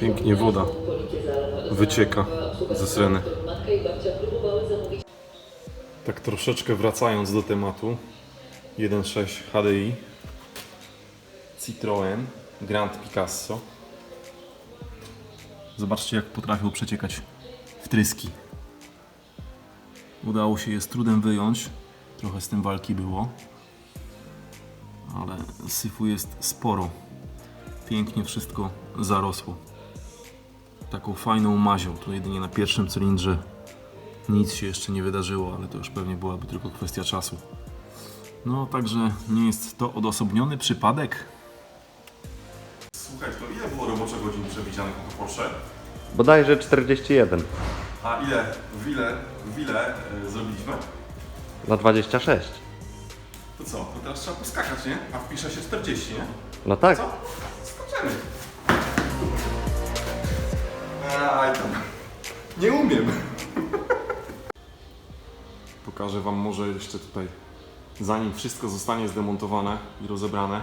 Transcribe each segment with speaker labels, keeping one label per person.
Speaker 1: Pięknie woda wycieka ze syreny. Tak troszeczkę wracając do tematu. 1.6 HDI Citroen Grand Picasso. Zobaczcie jak potrafił przeciekać wtryski Udało się je z trudem wyjąć. Trochę z tym walki było Ale syfu jest sporo Pięknie wszystko zarosło Taką fajną mazią Tu jedynie na pierwszym cylindrze nic się jeszcze nie wydarzyło, ale to już pewnie byłaby tylko kwestia czasu. No, także nie jest to odosobniony przypadek. Słuchaj, to ile było roboczo godzin przewidzianych na to Porsche?
Speaker 2: Bodajże 41
Speaker 1: A ile, w ile, w ile y, zrobiliśmy?
Speaker 2: na 26.
Speaker 1: To co, to teraz trzeba poskakać, nie? A wpisze się 40, nie?
Speaker 2: No tak.
Speaker 1: Co? Skoczymy. Aj tam. Nie umiem. Pokażę Wam może jeszcze tutaj, zanim wszystko zostanie zdemontowane i rozebrane,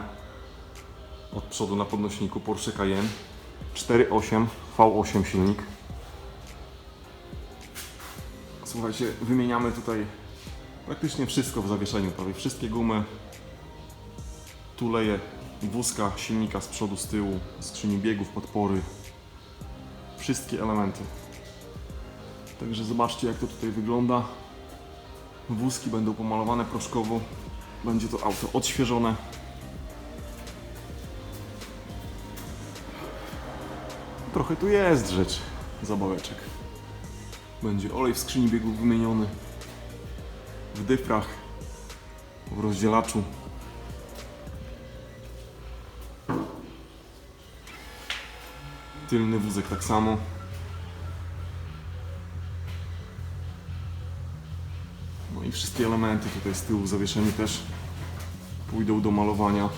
Speaker 1: od przodu na podnośniku Porsche Cayenne 4.8 V8 silnik. Słuchajcie, wymieniamy tutaj praktycznie wszystko w zawieszeniu, prawie wszystkie gumy, tuleje wózka, silnika z przodu, z tyłu, skrzyni biegów, podpory, wszystkie elementy. Także zobaczcie jak to tutaj wygląda. Wózki będą pomalowane proszkowo. Będzie to auto odświeżone. Trochę tu jest rzecz, zabaweczek. Będzie olej w skrzyni biegów wymieniony. W dyfrach, w rozdzielaczu. Tylny wózek tak samo. No i wszystkie elementy tutaj z tyłu w zawieszeniu też pójdą do malowania.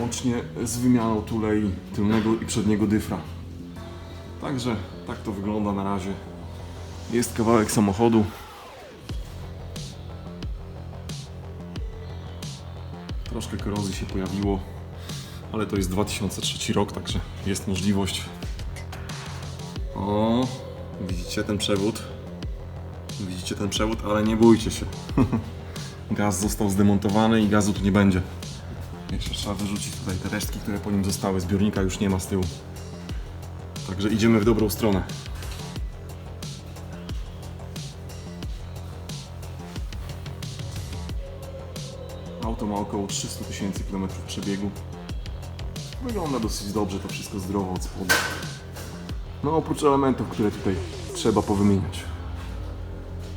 Speaker 1: Łącznie z wymianą tulei tylnego i przedniego dyfra. Także tak to wygląda na razie. Jest kawałek samochodu. Troszkę korozji się pojawiło, ale to jest 2003 rok, także jest możliwość. O, widzicie ten przewód? Widzicie ten przewód, ale nie bójcie się. Gaz został zdemontowany i gazu tu nie będzie. Jeszcze trzeba wyrzucić tutaj te resztki, które po nim zostały. Zbiornika już nie ma z tyłu. Także idziemy w dobrą stronę. Auto ma około 300 tysięcy kilometrów przebiegu. Wygląda dosyć dobrze, to wszystko zdrowo od spodu. No oprócz elementów, które tutaj trzeba powymieniać.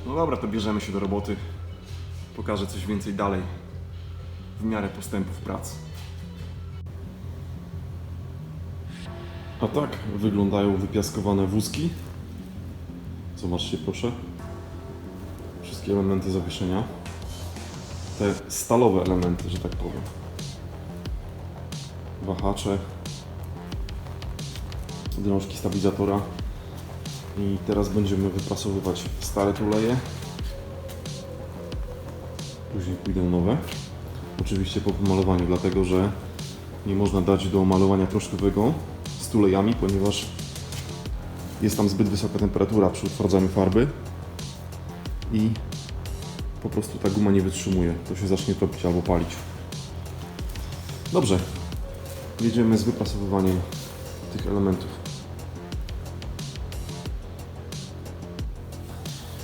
Speaker 1: No dobra, to bierzemy się do roboty. Pokażę coś więcej dalej w miarę postępów pracy. A tak wyglądają wypiaskowane wózki. Zobaczcie proszę. Wszystkie elementy zawieszenia. Te stalowe elementy, że tak powiem. Wahacze. Drążki stabilizatora. I teraz będziemy wyprasowywać stare tuleje. Później pójdą nowe. Oczywiście po pomalowaniu, dlatego że nie można dać do malowania troszkowego z tulejami, ponieważ jest tam zbyt wysoka temperatura przy utwardzaniu farby i po prostu ta guma nie wytrzymuje. To się zacznie topić albo palić. Dobrze. Jedziemy z wyprasowywaniem tych elementów.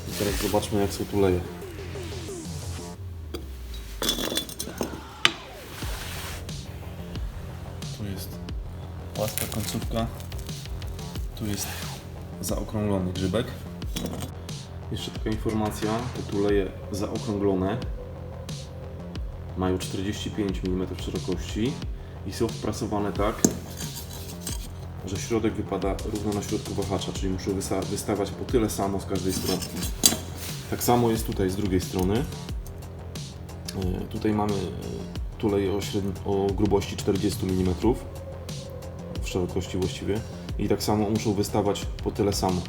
Speaker 1: I teraz zobaczmy jak są tuleje. Tu jest płaska końcówka. Tu jest zaokrąglony grzybek. Jeszcze taka informacja, te tuleje zaokrąglone mają 45 mm szerokości i są wprasowane tak, że środek wypada równo na środku wahacza, czyli wysa- wystawać po tyle samo z każdej strony. Tak samo jest tutaj z drugiej strony. E, Tutaj mamy e, tulej o, o grubości 40 mm w szerokości właściwie i tak samo muszą wystawać po tyle samo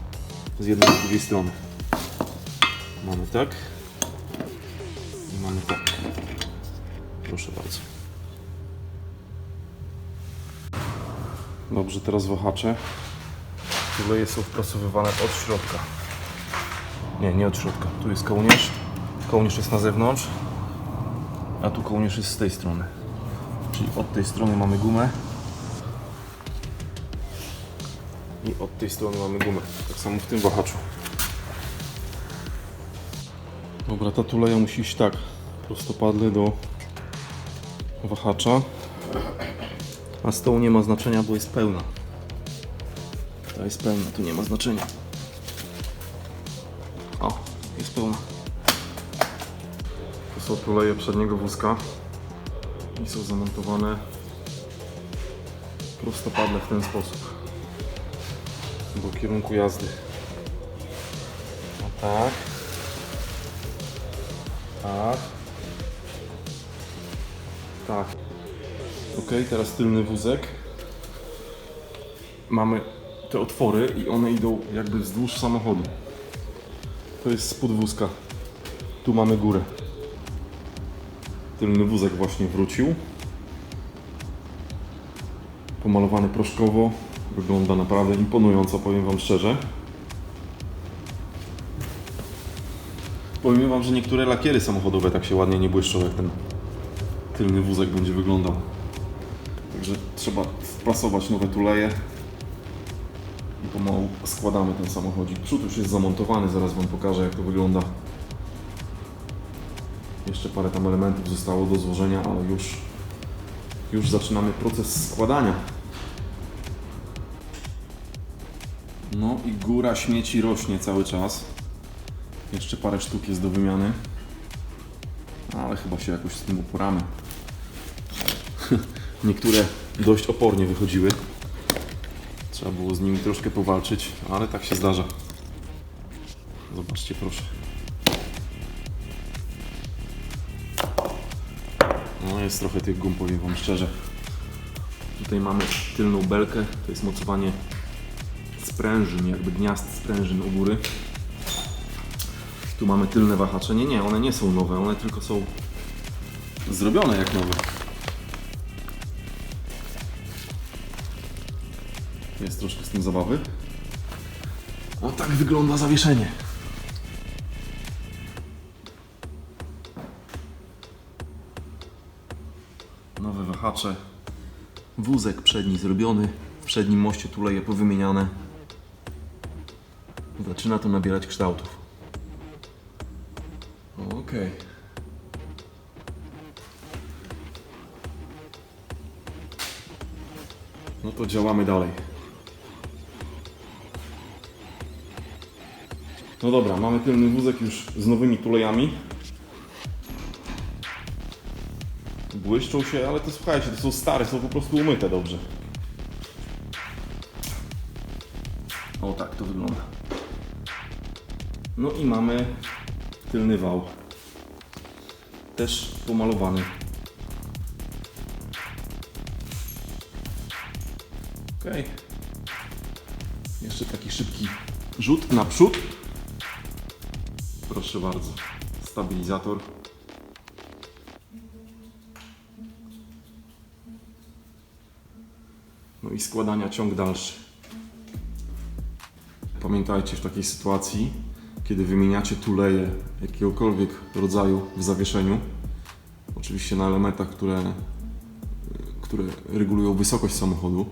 Speaker 1: z jednej i drugiej strony. Mamy tak. I mamy tak. Proszę bardzo. Dobrze, teraz wahacze. Tuleje są wprasowywane od środka. Nie, nie od środka. Tu jest kołnierz. Kołnierz jest na zewnątrz. A tu kołnierz jest z tej strony. Czyli od tej strony mamy gumę. I od tej strony mamy gumę. Tak samo w tym wahaczu. Dobra, ta tuleja musi iść tak. Prostopadle do wahacza. A z tą nie ma znaczenia, bo jest pełna. Ta jest pełna, tu nie ma znaczenia. O, jest pełna. To są tuleje przedniego wózka i są zamontowane prostopadle w ten sposób do kierunku jazdy. O tak. Tak. Tak. Ok, teraz tylny wózek. Mamy te otwory i one idą jakby wzdłuż samochodu. To jest spód wózka. Tu mamy górę. Tylny wózek właśnie wrócił. Pomalowany proszkowo. Wygląda naprawdę imponująco, powiem Wam szczerze. Powiem Wam, że niektóre lakiery samochodowe tak się ładnie nie błyszczą, jak ten tylny wózek będzie wyglądał. Także trzeba wprasować nowe tuleje i pomału składamy ten samochodzik. Przód już jest zamontowany, zaraz Wam pokażę jak to wygląda. Jeszcze parę tam elementów zostało do złożenia, ale już, już zaczynamy proces składania. No i góra śmieci rośnie cały czas. Jeszcze parę sztuk jest do wymiany. Ale chyba się jakoś z tym uporamy. Niektóre dość opornie wychodziły. Trzeba było z nimi troszkę powalczyć, ale tak się zdarza. Zobaczcie proszę. No jest trochę tych gum, powiem Wam szczerze. Tutaj mamy tylną belkę, to jest mocowanie sprężyn, jakby gniazd sprężyn u góry. Tu mamy tylne wahacze. Nie, nie, one nie są nowe, one tylko są zrobione jak nowe. Jest troszkę z tym zabawy. O tak wygląda zawieszenie. Nowe wahacze. Wózek przedni zrobiony. W przednim moście tuleje powymieniane. Zaczyna to nabierać kształtów. Okej. No to działamy dalej. No dobra, mamy tylny wózek już z nowymi tulejami. Błyszczą się, ale to słuchajcie, to są stare, są po prostu umyte dobrze. O tak to wygląda. No i mamy tylny wał. Też pomalowany. Okej. Jeszcze taki szybki rzut naprzód. Proszę bardzo. Stabilizator. No i składania ciąg dalszy. Pamiętajcie w takiej sytuacji, kiedy wymieniacie tuleje jakiegokolwiek rodzaju w zawieszeniu, oczywiście na elementach, które, które regulują wysokość samochodu,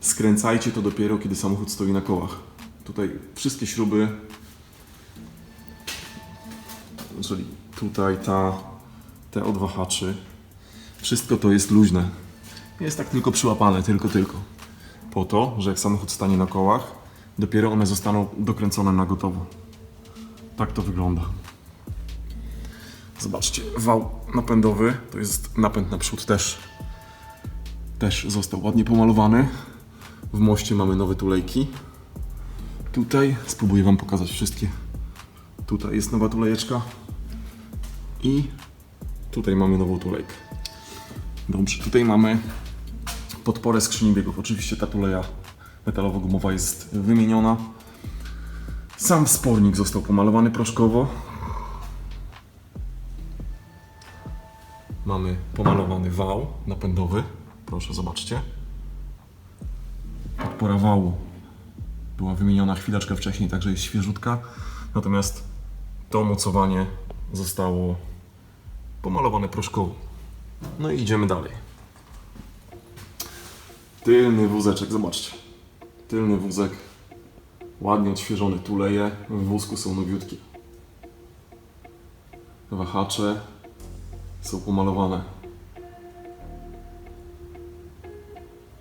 Speaker 1: skręcajcie to dopiero, kiedy samochód stoi na kołach. Tutaj wszystkie śruby, czyli tutaj ta, te od wahaczy, wszystko to jest luźne. Jest tak tylko przyłapane, tylko, tylko. Po to, że jak samochód stanie na kołach, dopiero one zostaną dokręcone na gotowo. Tak to wygląda. Zobaczcie, wał napędowy, to jest napęd naprzód też. Też został ładnie pomalowany. W moście mamy nowe tulejki. Tutaj spróbuję Wam pokazać wszystkie. Tutaj jest nowa tulejeczka. I tutaj mamy nową tulejkę. Dobrze, tutaj mamy podporę skrzyni biegów. Oczywiście ta tuleja metalowo-gumowa jest wymieniona. Sam spornik został pomalowany proszkowo. Mamy pomalowany wał napędowy. Proszę, zobaczcie. podpora wału była wymieniona chwileczkę wcześniej, także jest świeżutka. Natomiast to mocowanie zostało pomalowane proszkowo. No i idziemy dalej. Tylny wózeczek, zobaczcie. Tylny wózek, ładnie odświeżony, tuleje, w wózku są nowiutkie. Wahacze są pomalowane.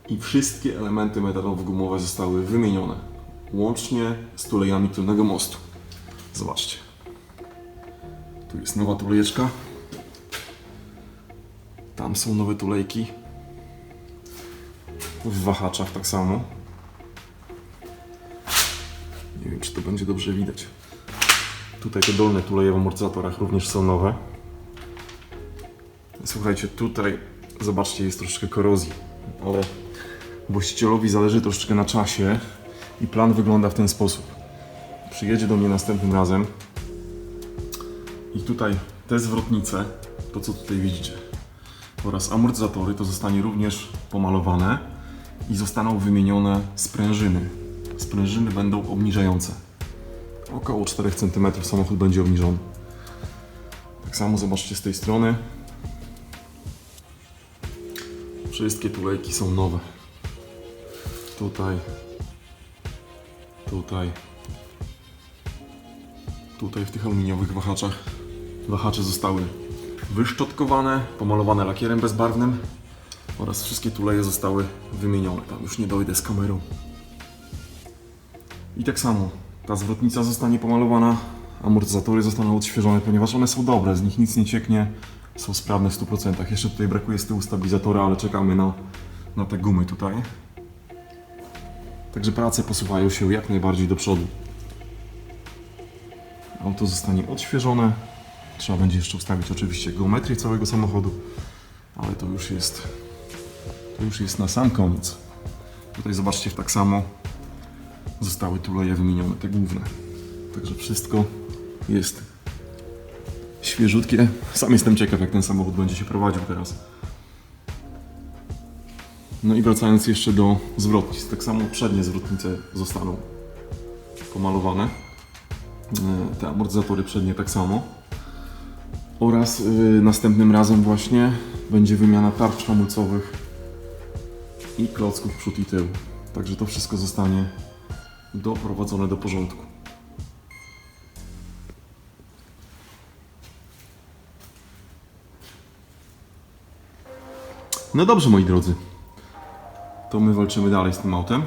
Speaker 1: I wszystkie elementy metalowo-gumowe zostały wymienione. Łącznie z tulejami tylnego mostu. Zobaczcie. Tu jest nowa tulejeczka. Tam są nowe tulejki. W wahaczach tak samo. Czy to będzie dobrze widać. Tutaj te dolne tuleje w amortyzatorach również są nowe. Słuchajcie, tutaj zobaczcie, jest troszeczkę korozji, ale właścicielowi zależy troszeczkę na czasie i plan wygląda w ten sposób. Przyjedzie do mnie następnym razem i tutaj te zwrotnice, to co tutaj widzicie, oraz amortyzatory, to zostanie również pomalowane i zostaną wymienione sprężyny. Sprężyny będą obniżające. Około 4 cm samochód będzie obniżony. Tak samo zobaczcie z tej strony. Wszystkie tulejki są nowe. Tutaj, tutaj, tutaj w tych aluminiowych wahaczach. Wahacze zostały wyszczotkowane, pomalowane lakierem bezbarwnym oraz wszystkie tuleje zostały wymienione. Tam już nie dojdę z kamerą. I tak samo ta zwrotnica zostanie pomalowana, amortyzatory zostaną odświeżone, ponieważ one są dobre, z nich nic nie cieknie, są sprawne w 100%. Jeszcze tutaj brakuje z tyłu stabilizatora, ale czekamy na, na te gumy tutaj. Także prace posuwają się jak najbardziej do przodu. Auto zostanie odświeżone. Trzeba będzie jeszcze ustawić oczywiście geometrię całego samochodu, ale to już jest to już jest na sam koniec. Tutaj zobaczcie tak samo zostały tuleje wymienione, te główne. Także wszystko jest świeżutkie. Sam jestem ciekaw, jak ten samochód będzie się prowadził teraz. No i wracając jeszcze do zwrotnic. Tak samo przednie zwrotnice zostaną pomalowane. E, Te amortyzatory przednie tak samo. Oraz y, następnym razem właśnie będzie wymiana tarcz hamulcowych i klocków przód i tył. Także to wszystko zostanie doprowadzone do porządku. No dobrze, moi drodzy. To my walczymy dalej z tym autem.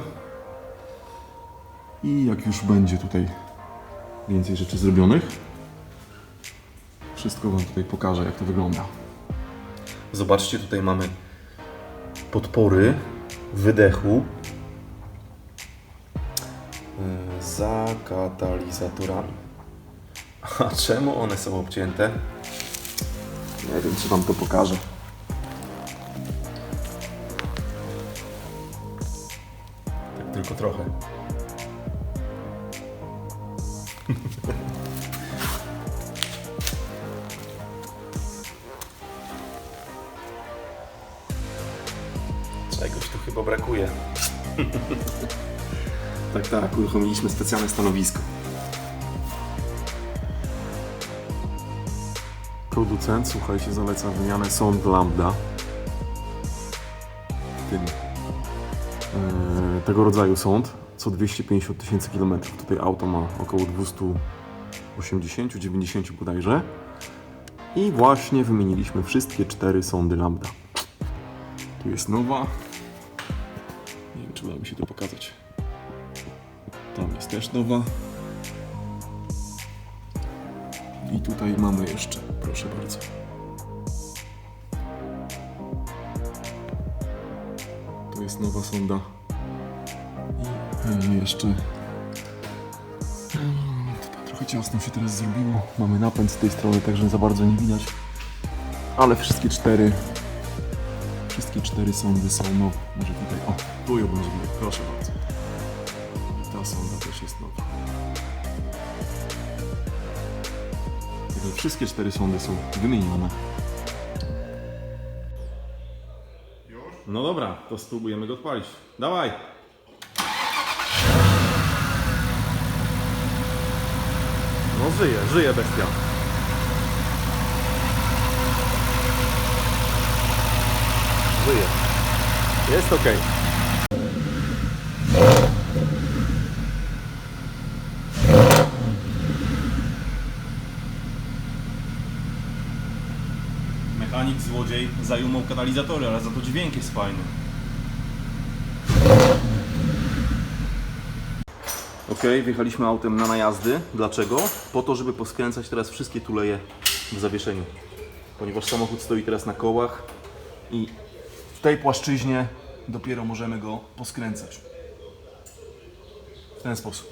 Speaker 1: I jak już będzie tutaj więcej rzeczy zrobionych, wszystko Wam tutaj pokażę, jak to wygląda. Zobaczcie, tutaj mamy podpory wydechu za katalizatorami. A czemu one są obcięte? Nie wiem, czy Wam to pokażę. Tak tylko trochę. Czegoś tu chyba brakuje. Tak, tak, uruchomiliśmy specjalne stanowisko. Producent, słuchajcie, zaleca wymianę sond lambda. Tym e, tego rodzaju sąd co 250 tysięcy kilometrów. Tutaj auto ma około 280-90 bodajże. I właśnie wymieniliśmy wszystkie cztery sądy lambda. Tu jest nowa. Nie wiem, czy uda mi się to pokazać. Jest też nowa. I tutaj mamy jeszcze, proszę bardzo. To jest nowa sonda. I e, jeszcze. Mm, Trochę ciasno się teraz zrobiło. Mamy napęd z tej strony, także za bardzo nie widać. Ale wszystkie cztery. Wszystkie cztery sondy są nowe. Może tutaj. O, tu ją będzie proszę bardzo. Ta sonda też jest nowy. Wszystkie cztery sondy są wymienione. No dobra, to spróbujemy go odpalić. Dawaj! No żyje, żyje bestia. Żyje. Jest okej. Okay. Złodziej zajumał katalizatory, ale za to dźwięk jest fajny. Ok, wjechaliśmy autem na najazdy. Dlaczego? Po to, żeby poskręcać teraz wszystkie tuleje w zawieszeniu. Ponieważ samochód stoi teraz na kołach i w tej płaszczyźnie dopiero możemy go poskręcać. W ten sposób.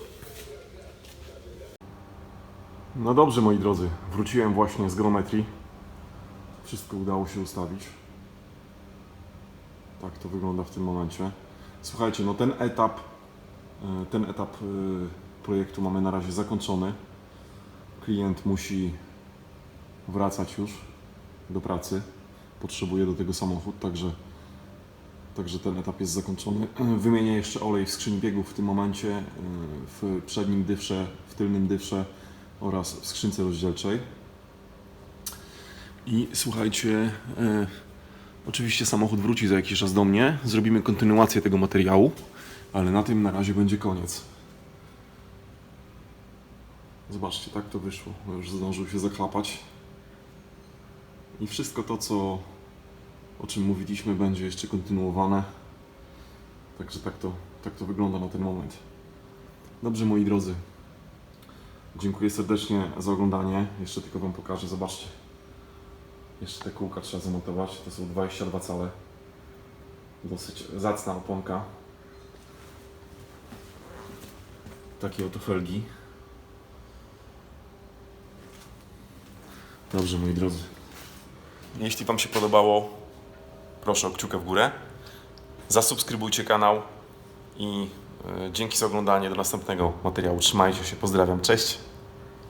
Speaker 1: No dobrze, moi drodzy, wróciłem właśnie z grometrii. Wszystko udało się ustawić. Tak to wygląda w tym momencie. Słuchajcie, no ten etap E, Ten etap e, projektu mamy na razie zakończony. Klient musi wracać już do pracy. Potrzebuje do tego samochód, także, także ten etap jest zakończony. Wymienię jeszcze olej w skrzyni biegów w tym momencie, e, w przednim dywsze, w tylnym dywsze oraz w skrzynce rozdzielczej. I słuchajcie, e, oczywiście samochód wróci za jakiś czas do mnie. Zrobimy kontynuację tego materiału. Ale na tym na razie będzie koniec. Zobaczcie, tak to wyszło. Już zdążył się zaklapać. I wszystko to, co, o czym mówiliśmy, będzie jeszcze kontynuowane. Także tak to, tak to wygląda na ten moment. Dobrze, moi drodzy. Dziękuję serdecznie za oglądanie. Jeszcze tylko Wam pokażę. Zobaczcie. Jeszcze te kółka trzeba zamontować. To są 22 cale. Dosyć zacna oponka. takie oto felgi. Dobrze, moi drodzy. Jeśli Wam się podobało, proszę o kciukę w górę. Zasubskrybujcie kanał i e, dzięki za oglądanie. Do następnego materiału. Trzymajcie się, pozdrawiam. Cześć.